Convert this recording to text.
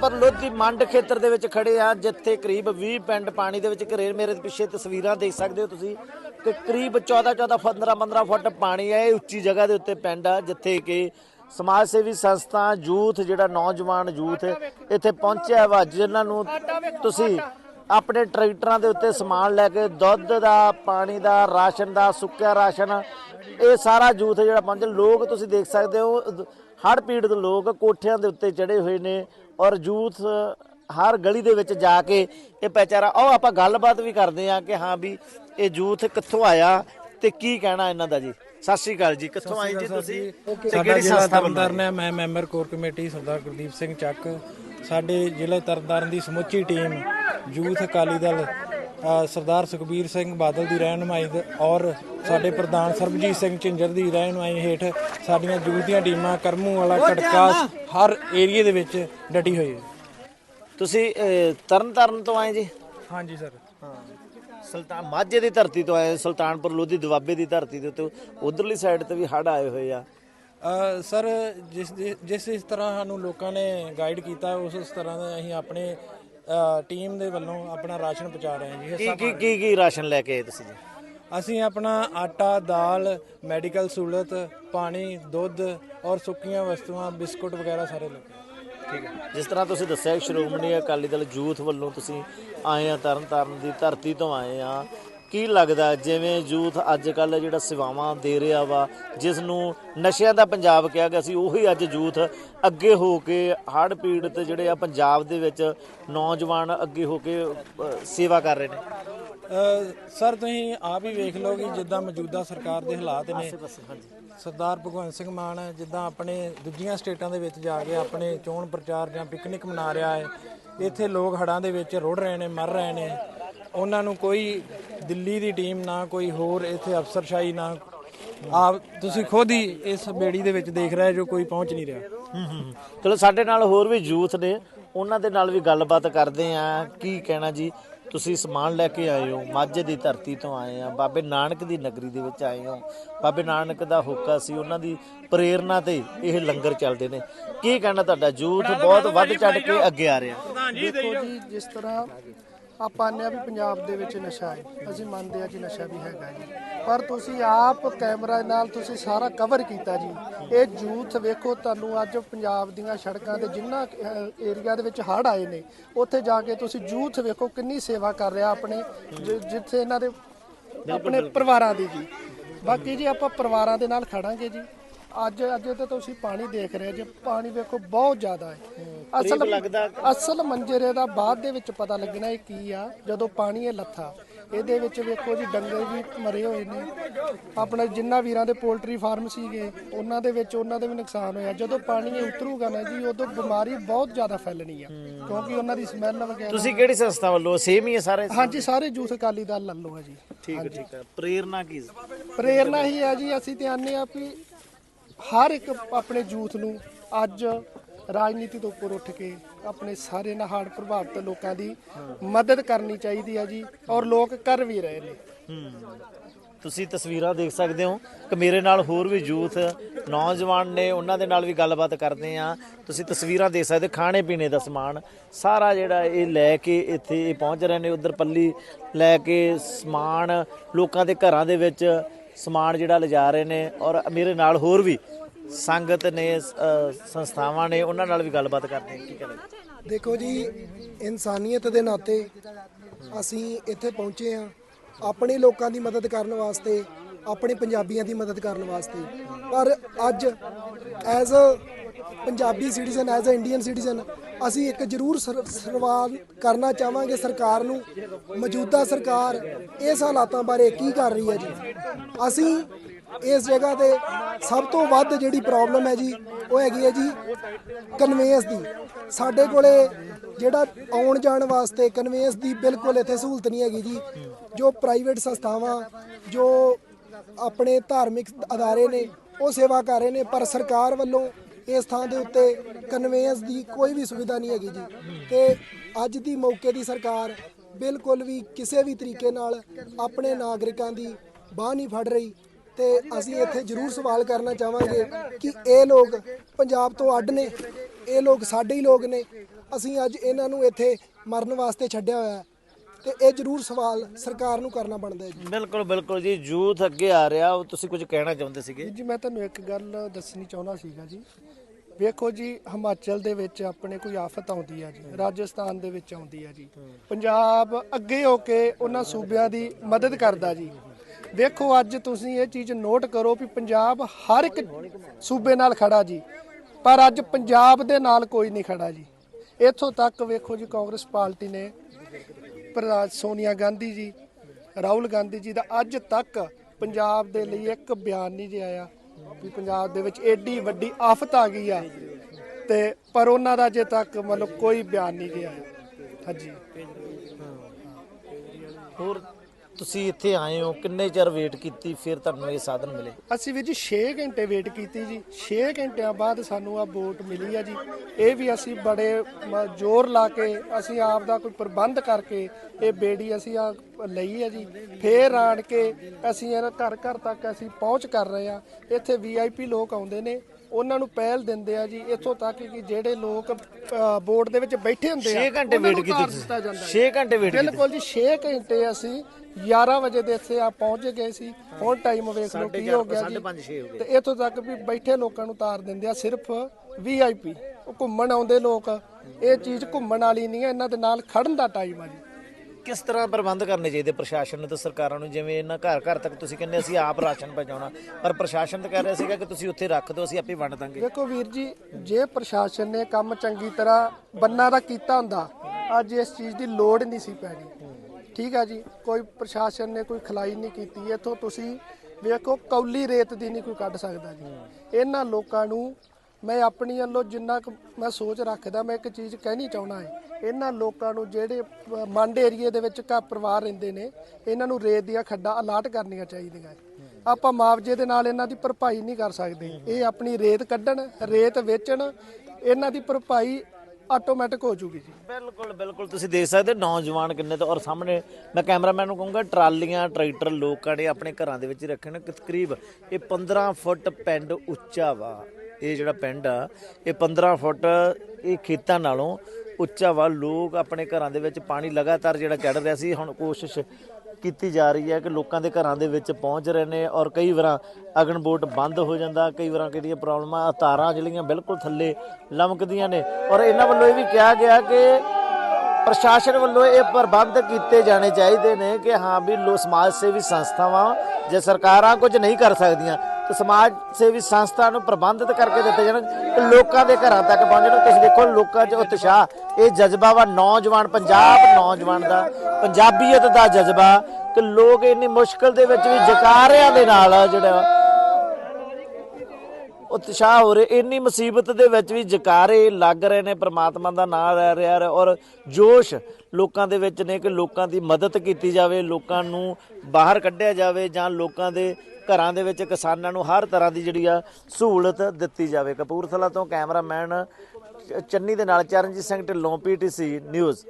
ਪਰ ਲੋਧੀ ਮੰਡ ਖੇਤਰ ਦੇ ਵਿੱਚ ਖੜੇ ਆ, ਜਿੱਥੇ ਕਰੀਬ 20 ਪਿੰਡ ਪਾਣੀ ਦੇ ਵਿੱਚ ਘਰੇ ਮੇਰੇ ਪਿੱਛੇ ਤਸਵੀਰਾਂ ਦੇਖ ਸਕਦੇ ਹੋ ਤੁਸੀਂ ਕਿ ਕਰੀਬ 14 14 15 15 ਫੁੱਟ ਪਾਣੀ ਹੈ ਇਹ ਉੱਚੀ ਜਗ੍ਹਾ ਦੇ ਉੱਤੇ ਪਿੰਡ ਆ, ਜਿੱਥੇ ਕਿ ਸਮਾਜ ਸੇਵੀ ਸੰਸਥਾ ਯੂਥ, ਜਿਹੜਾ ਨੌਜਵਾਨ ਯੂਥ ਇੱਥੇ ਪਹੁੰਚਿਆ ਵਾ, ਜਿਨ੍ਹਾਂ ਨੂੰ ਤੁਸੀਂ ਆਪਣੇ ਟਰੈਕਟਰਾਂ ਦੇ ਉੱਤੇ ਸਮਾਨ ਲੈ ਕੇ ਦੁੱਧ ਦਾ, ਪਾਣੀ ਦਾ, ਰਾਸ਼ਨ ਦਾ, ਸੁੱਕਿਆ ਰਾਸ਼ਨ, ਇਹ ਸਾਰਾ ਯੂਥ ਜਿਹੜਾ ਪਹੁੰਚ ਲੋਕ ਤੁਸੀਂ ਦੇਖ ਸਕਦੇ ਹੋ ਹੜ੍ਹ ਪੀੜਤ ਲੋਕ ਕੋਠਿਆਂ ਦੇ ਉੱਤੇ ਚੜੇ ਹੋਏ ਨੇ ਔਰ ਯੂਥ ਹਰ ਗਲੀ ਦੇ ਵਿੱਚ ਜਾ ਕੇ ਇਹ ਪੈਚਾਰਾ ਉਹ ਆਪਾਂ ਗੱਲਬਾਤ ਵੀ ਕਰਦੇ ਆ ਕਿ ਹਾਂ ਵੀ ਇਹ ਯੂਥ ਕਿੱਥੋਂ ਆਇਆ ਤੇ ਕੀ ਕਹਿਣਾ ਇਹਨਾਂ ਦਾ ਜੀ? ਸਤਿ ਸ਼੍ਰੀ ਅਕਾਲ ਜੀ ਕਿੱਥੋਂ ਆਏ ਜੀ ਤੁਸੀਂ? ਤੇ ਕਿਹੜੀ ਸੰਸਥਾ ਤਰਨਤਾਰਨ ਹੈ ਮੈਂ member core committee Sardar Gurdeep Singh Chakk. ਸਾਡੇ ਜ਼ਿਲ੍ਹੇ ਤਰਨਤਾਰਨ ਦੀ ਸਮੁੱਚੀ ਟੀਮ ਯੂਥ ਅਕਾਲੀ ਦਲ ਸਰਦਾਰ ਸੁਖਬੀਰ ਸਿੰਘ ਬਾਦਲ ਦੀ ਰਹਿਨੁਮਾਈ ਔਰ ਸਾਡੇ ਪ੍ਰਧਾਨ ਸਰਬਜੀਤ ਸਿੰਘ ਝਿੰਜਰ ਦੀ ਰਹਿਨੁਮਾਈ ਹੇਠ ਸਾਡੀਆਂ ਦੀਆਂ ਟੀਮਾਂ ਕਰਮੂ ਵਾਲਾ ਕਟਕਾ ਹਰ ਏਰੀਏ ਦੇ ਵਿੱਚ ਡਟੀ ਹੋਈ ਹੈ। ਤੁਸੀਂ ਤਰਨ ਤਾਰਨ ਤੋਂ ਆਏ ਜੀ? ਹਾਂਜੀ ਸਰ। ਸੁਲਤਾਨ ਮਾਝੇ ਦੀ ਧਰਤੀ ਤੋਂ ਆਏ ਸੁਲਤਾਨਪੁਰ ਲੋਧੀ ਦੁਆਬੇ ਦੀ ਧਰਤੀ ਦੇ ਉੱਤੇ ਉਧਰਲੀ ਸਾਈਡ ਤੇ ਵੀ ਹੜ ਆਏ ਹੋਏ ਆ। ਅ, ਸਰ ਜਿਸ ਜਿਸ ਇਸ ਤਰ੍ਹਾਂ ਸਾਨੂੰ ਲੋਕਾਂ ਨੇ ਗਾਈਡ ਕੀਤਾ ਉਸ ਤਰ੍ਹਾਂ ਦਾ ਅਸੀਂ ਆਪਣੇ ਟੀਮ ਦੇ ਵੱਲੋਂ ਆਪਣਾ ਰਾਸ਼ਨ ਪਹੁੰਚਾ ਰਹੇ ਹਾਂ ਜੀ ਕੀ ਕੀ ਕੀ ਕੀ ਰਾਸ਼ਨ ਲੈ ਕੇ ਆਏ ਤੁਸੀਂ ਜੀ? ਅਸੀਂ ਆਪਣਾ ਆਟਾ ਦਾਲ ਮੈਡੀਕਲ ਸਹੂਲਤ ਪਾਣੀ ਦੁੱਧ ਔਰ ਸੁੱਕੀਆਂ ਵਸਤੂਆਂ ਬਿਸਕੁਟ ਵਗੈਰਾ ਸਾਰੇ ਲੈ ਕੇ ਆਏ। ਠੀਕ ਹੈ। ਜਿਸ ਤਰ੍ਹਾਂ ਤੁਸੀਂ ਦੱਸਿਆ ਕਿ ਸ਼੍ਰੋਮਣੀ ਅਕਾਲੀ ਦਲ ਯੂਥ ਵੱਲੋਂ ਤੁਸੀਂ ਆਏ ਆ ਤਰਨ ਤਾਰਨ ਦੀ ਧਰਤੀ ਤੋਂ ਆਏ ਆ ਕੀ ਲੱਗਦਾ ਜਿਵੇਂ ਯੂਥ ਅੱਜ ਕੱਲ ਜਿਹੜਾ ਸੇਵਾਵਾਂ ਦੇ ਰਿਹਾ ਵਾ ਜਿਸ ਨੂੰ ਨਸ਼ਿਆਂ ਦਾ ਪੰਜਾਬ ਕਿਹਾ ਗਿਆ ਸੀ ਉਹੀ ਅੱਜ ਯੂਥ ਅੱਗੇ ਹੋ ਕੇ ਹੜ੍ਹ ਪੀੜਤ ਜਿਹੜੇ ਆ ਪੰਜਾਬ ਦੇ ਵਿੱਚ ਨੌਜਵਾਨ ਅੱਗੇ ਹੋ ਕੇ ਅ, ਸੇਵਾ ਕਰ ਰਹੇ ਨੇ। ਸਰ ਤੁਸੀਂ ਆਪ ਹੀ ਵੇਖ ਲਓ ਕਿ ਜਿੱਦਾਂ ਮੌਜੂਦਾ ਸਰਕਾਰ ਦੇ ਹਾਲਾਤ ਨੇ। ਸਰਦਾਰ ਭਗਵੰਤ ਸਿੰਘ ਮਾਨ ਹੈ, ਜਿੱਦਾਂ ਆਪਣੇ ਦੂਜੀਆਂ ਸਟੇਟਾਂ ਦੇ ਵਿੱਚ ਜਾ ਕੇ ਆਪਣੇ ਚੋਣ ਪ੍ਰਚਾਰ ਜਾਂ ਪਿਕਨਿਕ ਮਨਾ ਰਿਹਾ ਹੈ ਇੱਥੇ ਲੋਕ ਹੜਾਂ ਦੇ ਵਿੱਚ ਰੁੜ ਰਹੇ ਨੇ ਮਰ ਰਹੇ ਨੇ। ਉਹਨਾਂ ਨੂੰ ਕੋਈ ਦਿੱਲੀ ਦੀ ਟੀਮ ਨਾ ਕੋਈ ਹੋਰ ਇੱਥੇ ਅਫਸਰਸ਼ਾਹੀ ਨਾ। ਆਪ ਤੁਸੀਂ ਖੁਦ ਹੀ ਇਸ ਬੇੜੀ ਦੇ ਵਿੱਚ ਦੇਖ ਰਹੇ ਜੋ ਕੋਈ ਪਹੁੰਚ ਨਹੀਂ ਰਿਹਾ। ਹੂੰ ਹੂੰ ਹੂੰ। ਚਲੋ ਸਾਡੇ ਨਾਲ ਹੋਰ ਵੀ ਯੂਥ ਨੇ। ਉਹਨਾਂ ਦੇ ਨਾਲ ਵੀ ਗੱਲਬਾਤ ਕਰਦੇ ਆ। ਕੀ ਕਹਿਣਾ ਜੀ? ਤੁਸੀਂ ਸਮਾਨ ਲੈ ਕੇ ਆਏ ਹੋ। ਮਾਝੇ ਦੀ ਧਰਤੀ ਤੋਂ ਆਏ ਆ। ਬਾਬੇ ਨਾਨਕ ਦੀ ਨਗਰੀ ਦੇ ਵਿੱਚ ਆਏ ਹੋ। ਬਾਬੇ ਨਾਨਕ ਦਾ ਹੁੱਕਾ ਸੀ। ਉਹਨਾਂ ਦੀ ਪ੍ਰੇਰਣਾ ਤੇ ਇਹ ਲੰਗਰ ਚੱਲਦੇ ਨੇ। ਕੀ ਕਹਿਣਾ ਤੁਹਾਡਾ? ਯੂਥ ਬਹੁਤ ਵੱਧ ਚੜ ਕੇ ਅੱਗੇ ਆ ਰਿਹਾ। ਦੇਖੋ ਜੀ ਜਿਸ ਤਰ੍ਹਾਂ ਆਪਾਂ ਆਨੇ ਆ ਵੀ ਪੰਜਾਬ ਦੇ ਵਿੱਚ ਨਸ਼ਾ ਹੈ। ਅਸੀਂ ਮੰਨਦੇ ਆ ਕਿ ਨਸ਼ਾ ਵੀ ਹੈਗਾ ਜੀ। ਪਰ ਤੁਸੀਂ ਆਪ ਕੈਮਰਾ ਨਾਲ ਤੁਸੀਂ ਸਾਰਾ ਕਵਰ ਕੀਤਾ ਜੀ। ਇਹ ਯੂਥ ਵੇਖੋ ਤੁਹਾਨੂੰ ਅੱਜ ਪੰਜਾਬ ਦੀਆਂ ਸੜਕਾਂ ਤੇ ਜਿੰਨਾ ਏਰੀਆ ਦੇ ਵਿੱਚ ਹੜ੍ਹ ਆਏ ਨੇ ਉੱਥੇ ਜਾ ਕੇ ਤੁਸੀਂ ਯੂਥ ਵੇਖੋ ਕਿੰਨੀ ਸੇਵਾ ਕਰ ਰਿਹਾ ਆਪਣੇ ਜਿੱਥੇ ਇਹਨਾਂ ਦੇ ਆਪਣੇ ਪਰਿਵਾਰਾਂ ਦੀ ਜੀ। ਬਾਕੀ ਜੀ ਆਪਾਂ ਪਰਿਵਾਰਾਂ ਦੇ ਨਾਲ ਖੜਾਂਗੇ ਜੀ। ਅੱਜ ਅੱਜ ਤੇ ਤੁਸੀਂ ਪਾਣੀ ਦੇਖ ਰਹੇ ਜੇ ਪਾਣੀ ਵੇਖੋ ਬਹੁਤ ਜ਼ਿਆਦਾ ਹੈ। ਅਸਲ ਅਸਲ ਮੰਜਰੇ ਦਾ ਬਾਅਦ ਦੇ ਵਿੱਚ ਪਤਾ ਲੱਗਣਾ ਇਹ ਕੀ ਆ ਜਦੋਂ ਪਾਣੀ ਇਹ ਲੱਥਾ। ਇਹਦੇ ਵਿੱਚ ਵੇਖੋ ਜੀ ਡੰਗਰ ਵੀ ਮਰੇ ਹੋਏ ਨੇ। ਆਪਣੇ ਜਿੰਨਾ ਵੀਰਾਂ ਦੇ ਪੋਲਟਰੀ ਫਾਰਮ ਸੀਗੇ ਉਹਨਾਂ ਦੇ ਵਿੱਚ ਉਹਨਾਂ ਦੇ ਵੀ ਨੁਕਸਾਨ ਹੋਇਆ। ਜਦੋਂ ਪਾਣੀ ਇਹ ਉਤਰੂਗਾ ਨਾ ਜੀ ਉਦੋਂ ਬਿਮਾਰੀ ਬਹੁਤ ਜ਼ਿਆਦਾ ਫੈਲਣੀ ਆ। ਕਿਉਂਕਿ ਉਹਨਾਂ ਦੀ ਸਮੈਲ ਵਗੈਰਾ ਤੁਸੀਂ ਕਿਹੜੀ ਸੰਸਥਾ ਵੱਲੋਂ? ਸੇਮ ਹੀ ਹੈ ਸਾਰੇ ਹਾਂਜੀ ਸਾਰੇ ਜੂਥ ਅਕਾਲੀ ਦਲ ਲੱਲੋ ਆ ਜੀ। ਠੀਕ ਹੈ ਠੀਕ ਹੈ। ਪ੍ਰੇਰਣਾ ਕੀ ਪ੍ਰੇਰਣਾ ਹੀ ਆ ਜੀ ਅਸੀਂ ਤੇ ਆਨੇ ਆ ਵੀ ਹਰ ਇੱਕ ਆਪਣੇ ਯੂਥ ਨੂੰ ਅੱਜ ਰਾਜਨੀਤੀ ਤੋਂ ਉੱਪਰ ਉੱਠ ਕੇ ਆਪਣੇ ਸਾਰੇ ਨਹਾੜ ਪ੍ਰਭਾਵਿਤ ਲੋਕਾਂ ਦੀ ਮਦਦ ਕਰਨੀ ਚਾਹੀਦੀ ਹੈ ਜੀ ਔਰ ਲੋਕ ਕਰ ਵੀ ਰਹੇ ਨੇ। ਤੁਸੀਂ ਤਸਵੀਰਾਂ ਦੇਖ ਸਕਦੇ ਹੋ ਕਿ ਮੇਰੇ ਨਾਲ ਹੋਰ ਵੀ ਯੂਥ ਨੌਜਵਾਨ ਨੇ, ਉਹਨਾਂ ਦੇ ਨਾਲ ਵੀ ਗੱਲਬਾਤ ਕਰਦੇ ਆ ਤੁਸੀਂ ਤਸਵੀਰਾਂ ਦੇਖ ਸਕਦੇ ਖਾਣੇ ਪੀਣੇ ਦਾ ਸਮਾਨ। ਸਾਰਾ ਜਿਹੜਾ ਇਹ ਲੈ ਕੇ ਇੱਥੇ ਇਹ ਪਹੁੰਚ ਰਹੇ ਨੇ, ਉਧਰ ਪੱਲੀ ਲੈ ਕੇ ਸਮਾਨ ਲੋਕਾਂ ਦੇ ਘਰਾਂ ਦੇ ਵਿੱਚ ਸਮਾਨ ਜਿਹੜਾ ਲਿਜਾ ਰਹੇ ਨੇ ਔਰ ਮੇਰੇ ਨਾਲ ਹੋਰ ਵੀ ਸੰਗਤ ਨੇ ਸੰਸਥਾਵਾਂ ਨੇ, ਉਹਨਾਂ ਨਾਲ ਵੀ ਗੱਲਬਾਤ ਕਰਦੇ ਆ ਕੀ ਕਹਿੰਦੇ ਦੇਖੋ ਜੀ, ਇਨਸਾਨੀਅਤ ਦੇ ਨਾਤੇ ਅਸੀਂ ਇੱਥੇ ਪਹੁੰਚੇ ਆ ਆਪਣੇ ਲੋਕਾਂ ਦੀ ਮਦਦ ਕਰਨ ਵਾਸਤੇ, ਆਪਣੇ ਪੰਜਾਬੀਆਂ ਦੀ ਮਦਦ ਕਰਨ ਵਾਸਤੇ। ਪਰ ਅੱਜ as a Punjabi citizen as a Indian citizen ਅਸੀਂ ਇੱਕ ਜ਼ਰੂਰ ਸਰ- ਕਰਨਾ ਚਾਹਾਂਗੇ ਸਰਕਾਰ ਨੂੰ, ਮੌਜੂਦਾ ਸਰਕਾਰ, ਇਸ ਹਾਲਾਤਾਂ ਬਾਰੇ ਕੀ ਕਰ ਰਹੀ ਹੈ ਜੀ? ਅਸੀਂ ਇਸ ਜਗ੍ਹਾ ਤੇ ਸਭ ਤੋਂ ਵੱਧ ਜਿਹੜੀ ਪ੍ਰੋਬਲਮ ਹੈ ਜੀ, ਉਹ ਹੈਗੀ ਹੈ ਜੀ ਕਨਵੇਂਸ ਦੀ। ਸਾਡੇ ਕੋਲੇ ਜਿਹੜਾ ਆਉਣ ਜਾਣ ਵਾਸਤੇ ਕਨਵੇਂਸ ਦੀ ਬਿਲਕੁਲ ਇੱਥੇ ਸਹੂਲਤ ਨਹੀਂ ਹੈਗੀ ਜੀ। ਜੋ ਪ੍ਰਾਈਵੇਟ ਸੰਸਥਾਵਾਂ, ਜੋ ਆਪਣੇ ਧਾਰਮਿਕ ਅਦਾਰੇ ਨੇ, ਉਹ ਸੇਵਾ ਕਰ ਰਹੇ ਨੇ, ਪਰ ਸਰਕਾਰ ਵੱਲੋਂ ਇਸ ਥਾਂ ਦੇ ਉੱਤੇ ਕਨਵੇਂਸ ਦੀ ਕੋਈ ਵੀ ਸੁਵਿਧਾ ਨਹੀਂ ਹੈਗੀ ਜੀ। ਤੇ ਅੱਜ ਦੀ ਮੌਕੇ ਦੀ ਸਰਕਾਰ ਬਿਲਕੁਲ ਵੀ ਕਿਸੇ ਵੀ ਤਰੀਕੇ ਨਾਲ ਆਪਣੇ ਨਾਗਰਿਕਾਂ ਦੀ ਬਾਹ ਨਹੀਂ ਫੜ ਰਹੀ। ਤੇ ਅਸੀਂ ਇੱਥੇ ਜ਼ਰੂਰ ਸਵਾਲ ਕਰਨਾ ਚਾਹਾਂਗੇ ਕਿ ਇਹ ਲੋਕ ਪੰਜਾਬ ਤੋਂ ਅੱਡ ਨੇ, ਇਹ ਲੋਕ ਸਾਡੇ ਹੀ ਲੋਕ ਨੇ। ਅਸੀਂ ਅੱਜ ਇਹਨਾਂ ਨੂੰ ਇੱਥੇ ਮਰਨ ਵਾਸਤੇ ਛੱਡਿਆ ਹੋਇਆ ਤੇ ਇਹ ਜ਼ਰੂਰ ਸਵਾਲ ਸਰਕਾਰ ਨੂੰ ਕਰਨਾ ਬਣਦਾ ਹੈ ਜੀ। ਬਿਲਕੁਲ ਬਿਲਕੁਲ ਜੀ। ਯੂਥ ਅੱਗੇ ਆ ਰਿਹਾ। ਉਹ ਤੁਸੀਂ ਕੁਝ ਕਹਿਣਾ ਚਾਹੁੰਦੇ ਸੀਗੇ? ਜੀ ਮੈਂ ਤੁਹਾਨੂੰ ਇੱਕ ਗੱਲ ਦੱਸਣੀ ਚਾਹੁੰਦਾ ਸੀਗਾ ਜੀ। ਵੇਖੋ ਜੀ ਹਿਮਾਚਲ ਦੇ ਵਿੱਚ ਆਪਣੇ ਕੋਈ ਆਫਤ ਆਉਂਦੀ ਹੈ ਜੀ। ਰਾਜਸਥਾਨ ਦੇ ਵਿੱਚ ਆਉਂਦੀ ਹੈ ਜੀ। ਪੰਜਾਬ ਅੱਗੇ ਹੋ ਕੇ ਉਹਨਾਂ ਸੂਬਿਆਂ ਦੀ ਮਦਦ ਕਰਦਾ ਜੀ। ਵੇਖੋ ਅੱਜ ਤੁਸੀਂ ਇਹ ਚੀਜ਼ ਨੋਟ ਕਰੋ ਵੀ ਪੰਜਾਬ ਹਰ ਇੱਕ ਸੂਬੇ ਨਾਲ ਖੜਾ ਜੀ। ਪਰ ਅੱਜ ਪੰਜਾਬ ਦੇ ਨਾਲ ਕੋਈ ਨਹੀਂ ਖੜਾ ਜੀ। ਇੱਥੋਂ ਤੱਕ ਵੇਖੋ ਜੀ ਕਾਂਗਰਸ ਪਾਰਟੀ ਨੇ ਪ੍ਰਧਾਨ ਸੋਨੀਆ ਗਾਂਧੀ ਜੀ, ਰਾਹੁਲ ਗਾਂਧੀ ਜੀ ਦਾ ਅੱਜ ਤੱਕ ਪੰਜਾਬ ਦੇ ਲਈ ਇੱਕ ਬਿਆਨ ਨਹੀਂ ਜੇ ਆਇਆ ਵੀ ਪੰਜਾਬ ਦੇ ਵਿੱਚ ਐਡੀ ਵੱਡੀ ਆਫਤ ਆ ਗਈ ਆ ਤੇ ਪਰ ਉਹਨਾਂ ਦਾ ਅਜੇ ਤੱਕ ਮਤਲਬ ਕੋਈ ਬਿਆਨ ਨਹੀਂ ਗਿਆ ਹਾਂਜੀ। ਹੋਰ ਤੁਸੀਂ ਇੱਥੇ ਆਏ ਹੋ, ਕਿੰਨੇ ਚਿਰ ਵੇਟ ਕੀਤੀ, ਫਿਰ ਤੁਹਾਨੂੰ ਇਹ ਸਾਧਨ ਮਿਲੇ? ਅਸੀਂ ਵੀਰ ਜੀ 6 ਘੰਟੇ ਵੇਟ ਕੀਤੀ ਜੀ। 6 ਘੰਟਿਆਂ ਬਾਅਦ ਸਾਨੂੰ ਆ ਬੋਟ ਮਿਲੀ ਆ ਜੀ। ਇਹ ਵੀ ਅਸੀਂ ਬੜੇ ਜ਼ੋਰ ਲਾ ਕੇ ਅਸੀਂ ਆਪ ਦਾ ਕੋਈ ਪ੍ਰਬੰਧ ਕਰਕੇ ਇਹ ਬੇੜੀ ਅਸੀਂ ਆ ਲਈ ਆ ਜੀ। ਫੇਰ ਆਣ ਕੇ ਅਸੀਂ ਇਹਨਾਂ ਘਰ ਘਰ ਤੱਕ ਅਸੀਂ ਪਹੁੰਚ ਕਰ ਰਹੇ ਆ। ਇੱਥੇ ਵੀਆਈਪੀ ਲੋਕ ਆਉਂਦੇ ਨੇ। ਉਹਨਾਂ ਨੂੰ ਪਹਿਲ ਦਿੰਦੇ ਆ ਜੀ ਇੱਥੋਂ ਤੱਕ ਕਿ ਜਿਹੜੇ ਲੋਕ ਬੋਰਡ ਦੇ ਵਿੱਚ ਬੈਠੇ ਹੁੰਦੇ ਆ 6 ਘੰਟੇ ਵੇਟ ਕੀਤੀ ਉਤਾਰ ਤੁਸੀਂ। ਦਿੱਤਾ ਜਾਂਦਾ ਹੈ। 6 ਘੰਟੇ ਵੇਟ ਕੀਤੀ। ਬਿਲਕੁਲ ਜੀ 6 ਘੰਟੇ ਅਸੀਂ 11 ਵਜੇ ਦੇ ਇੱਥੇ ਆ ਪਹੁੰਚ ਗਏ ਸੀ। ਹੁਣ ਟਾਈਮ ਵੇਖ ਲਓ ਕੀ ਹੋ ਗਿਆ ਜੀ। ਤੇ ਇੱਥੋਂ ਤੱਕ ਵੀ ਬੈਠੇ ਲੋਕਾਂ ਨੂੰ ਤਾਰ ਦਿੰਦੇ ਆ ਸਿਰਫ ਵੀਆਈਪੀ ਉਹ ਘੁੰਮਣ ਆਉਂਦੇ ਲੋਕ ਇਹ ਚੀਜ਼ ਘੁੰਮਣ ਵਾਲੀ ਨਹੀਂ ਹੈ ਇਹਨਾਂ ਦੇ ਨਾਲ ਖੜਨ ਦਾ ਟਾਈਮ ਆ ਜੀ। ਕਿਸ ਤਰ੍ਹਾਂ ਪ੍ਰਬੰਧ ਕਰਨੇ ਚਾਹੀਦੇ ਪ੍ਰਸ਼ਾਸਨ ਨੂੰ ਤੇ ਸਰਕਾਰਾਂ ਨੂੰ? ਜਿਵੇਂ ਇਹਨਾਂ ਘਰ ਘਰ ਤੱਕ ਤੁਸੀਂ ਕਹਿੰਦੇ ਅਸੀਂ ਆਪ ਰਾਸ਼ਨ ਪਹੁੰਚਾਉਣਾ ਪਰ ਪ੍ਰਸ਼ਾਸਨ ਤਾਂ ਕਹਿ ਰਿਹਾ ਸੀਗਾ ਕਿ ਤੁਸੀਂ ਉੱਥੇ ਰੱਖ ਦਿਓ ਅਸੀਂ ਆਪੇ ਵੰਡ ਦਾਂਗੇ। ਦੇਖੋ ਵੀਰ ਜੀ ਜੇ ਪ੍ਰਸ਼ਾਸਨ ਨੇ ਕੰਮ ਚੰਗੀ ਤਰ੍ਹਾਂ ਬੰਨਾ ਦਾ ਕੀਤਾ ਹੁੰਦਾ ਅੱਜ ਇਸ ਚੀਜ਼ ਦੀ ਲੋੜ ਨਹੀਂ ਸੀ ਪੈਣੀ। ਠੀਕ ਆ ਜੀ ਕੋਈ ਪ੍ਰਸ਼ਾਸਨ ਨੇ ਕੋਈ ਖਲਾਈ ਨਹੀਂ ਕੀਤੀ ਇੱਥੋਂ ਤੁਸੀਂ ਵੇਖੋ ਕੌਲੀ ਰੇਤ ਦੀ ਨਹੀਂ ਕੋਈ ਕੱਢ ਸਕਦਾ ਜੀ। ਇਹਨਾਂ ਲੋਕਾਂ ਨੂੰ ਮੈਂ ਆਪਣੀ ਵੱਲੋਂ ਜਿੰਨਾ ਕੁ ਮੈਂ ਸੋਚ ਰੱਖਦਾ, ਮੈਂ ਇੱਕ ਚੀਜ਼ ਕਹਿਣੀ ਚਾਹੁੰਦਾ ਹੈ। ਇਹਨਾਂ ਲੋਕਾਂ ਨੂੰ ਜਿਹੜੇ ਮੰਡ ਏਰੀਏ ਦੇ ਵਿੱਚ ਘਰ ਪਰਿਵਾਰ ਰਹਿੰਦੇ ਨੇ, ਇਹਨਾਂ ਨੂੰ ਰੇਤ ਦੀਆਂ ਖੱਡਾਂ ਅਲਾਟ ਕਰਨੀਆਂ ਚਾਹੀਦੀਆਂ। ਆਪਾਂ ਮੁਆਵਜ਼ੇ ਦੇ ਨਾਲ ਇਹਨਾਂ ਦੀ ਭਰਪਾਈ ਨਹੀਂ ਕਰ ਸਕਦੇ। ਇਹ ਆਪਣੀ ਰੇਤ ਕੱਢਣ, ਰੇਤ ਵੇਚਣ, ਇਹਨਾਂ ਦੀ ਭਰਪਾਈ ਆਟੋਮੈਟਿਕ ਹੋ ਜੂਗੀ ਜੀ। ਬਿਲਕੁਲ ਬਿਲਕੁਲ। ਤੁਸੀਂ ਦੇਖ ਸਕਦੇ ਹੋ ਨੌਜਵਾਨ ਕਿੰਨੇ ਤੇ ਔਰ ਸਾਹਮਣੇ ਮੈਂ ਕੈਮਰਾਮੈਨ ਨੂੰ ਕਹੂੰਗਾ, ਟਰਾਲੀਆਂ, ਟਰੈਕਟਰ, ਲੋਕਾਂ ਨੇ ਆਪਣੇ ਘਰਾਂ ਦੇ ਵਿੱਚ ਰੱਖਣ ਤਕਰੀਬ ਇਹ 15 ਫੁੱਟ ਪਿੰਡ ਉੱਚਾ ਵਾ। ਇਹ ਜਿਹੜਾ ਪਿੰਡ ਆ, ਇਹ 15 ਫੁੱਟ ਇਹ ਖੇਤਾਂ ਨਾਲੋਂ ਉੱਚਾ ਵਾ। ਲੋਕ ਆਪਣੇ ਘਰਾਂ ਦੇ ਵਿੱਚ ਪਾਣੀ ਲਗਾਤਾਰ ਜਿਹੜਾ ਚੜ ਰਿਹਾ ਸੀ, ਹੁਣ ਕੋਸ਼ਿਸ਼ ਕੀਤੀ ਜਾ ਰਹੀ ਹੈ ਕਿ ਲੋਕਾਂ ਦੇ ਘਰਾਂ ਦੇ ਵਿੱਚ ਪਹੁੰਚ ਰਹੇ ਨੇ ਔਰ ਕਈ ਵਾਰਾਂ ਅਗਨ ਬੋਟ ਬੰਦ ਹੋ ਜਾਂਦਾ, ਕਈ ਵਾਰਾਂ ਕਿਹੜੀਆਂ ਪ੍ਰੋਬਲਮਾਂ ਤਾਰਾਂ ਜਿਹੜੀਆਂ ਬਿਲਕੁਲ ਥੱਲੇ ਲਮਕਦੀਆਂ ਨੇ। ਔਰ ਇਹਨਾਂ ਵੱਲੋਂ ਇਹ ਵੀ ਕਿਹਾ ਗਿਆ ਕਿ ਪ੍ਰਸ਼ਾਸਨ ਵੱਲੋਂ ਇਹ ਪ੍ਰਬੰਧ ਕੀਤੇ ਜਾਣੇ ਚਾਹੀਦੇ ਨੇ ਕਿ ਹਾਂ ਵੀ ਲੋ ਸਮਾਜ ਸੇਵੀ ਸੰਸਥਾਵਾਂ ਜੇ ਸਰਕਾਰਾਂ ਕੁਝ ਨਹੀਂ ਕਰ ਸਕਦੀਆਂ ਸਮਾਜ ਸੇਵੀ ਸੰਸਥਾ ਨੂੰ ਪ੍ਰਬੰਧਿਤ ਕਰਕੇ ਦਿੱਤੇ ਜਾਣ ਲੋਕਾਂ ਦੇ ਘਰਾਂ ਤੱਕ ਪਹੁੰਚਣ ਤੁਸੀਂ ਦੇਖੋ ਲੋਕਾਂ 'ਚ ਉਤਸ਼ਾਹ। ਇਹ ਜਜ਼ਬਾ ਵਾ ਨੌਜਵਾਨ ਪੰਜਾਬ, ਨੌਜਵਾਨ ਦਾ ਪੰਜਾਬੀਅਤ ਦਾ ਜਜ਼ਬਾ। ਕਿ ਲੋਕ ਇੰਨੀ ਮੁਸ਼ਕਲ ਦੇ ਵਿੱਚ ਵੀ ਜਕਾਰਿਆਂ ਦੇ ਨਾਲ ਜਿਹੜਾ ਉਤਸ਼ਾਹ ਹੋ ਰਿਹਾ, ਇੰਨੀ ਮੁਸੀਬਤ ਦੇ ਵਿੱਚ ਵੀ ਜਕਾਰੇ ਲੱਗ ਰਹੇ ਨੇ, ਪ੍ਰਮਾਤਮਾ ਦਾ ਨਾਮ ਲੈ ਰਿਹਾ ਹੈ ਔਰ ਜੋਸ਼ ਲੋਕਾਂ ਦੇ ਵਿੱਚ ਨੇ ਕਿ ਲੋਕਾਂ ਦੀ ਮਦਦ ਕੀਤੀ ਜਾਵੇ, ਲੋਕਾਂ ਨੂੰ ਬਾਹਰ ਕੱਢਿਆ ਜਾਵੇ ਜਾਂ ਲੋਕਾਂ ਦੇ ਘਰਾਂ ਦੇ ਵਿੱਚ ਕਿਸਾਨਾਂ ਨੂੰ ਹਰ ਤਰ੍ਹਾਂ ਦੀ ਜਿਹੜੀ ਆ ਸਹੂਲਤ ਦਿੱਤੀ ਜਾਵੇ। ਕਪੂਰਥਲਾ ਤੋਂ ਕੈਮਰਾਮੈਨ ਚੰਨੀ ਦੇ ਨਾਲ ਚਰਨਜੀਤ ਸਿੰਘ ਢਿੱਲੋਂ, ਪੀਟੀਸੀ ਨਿਊਜ਼।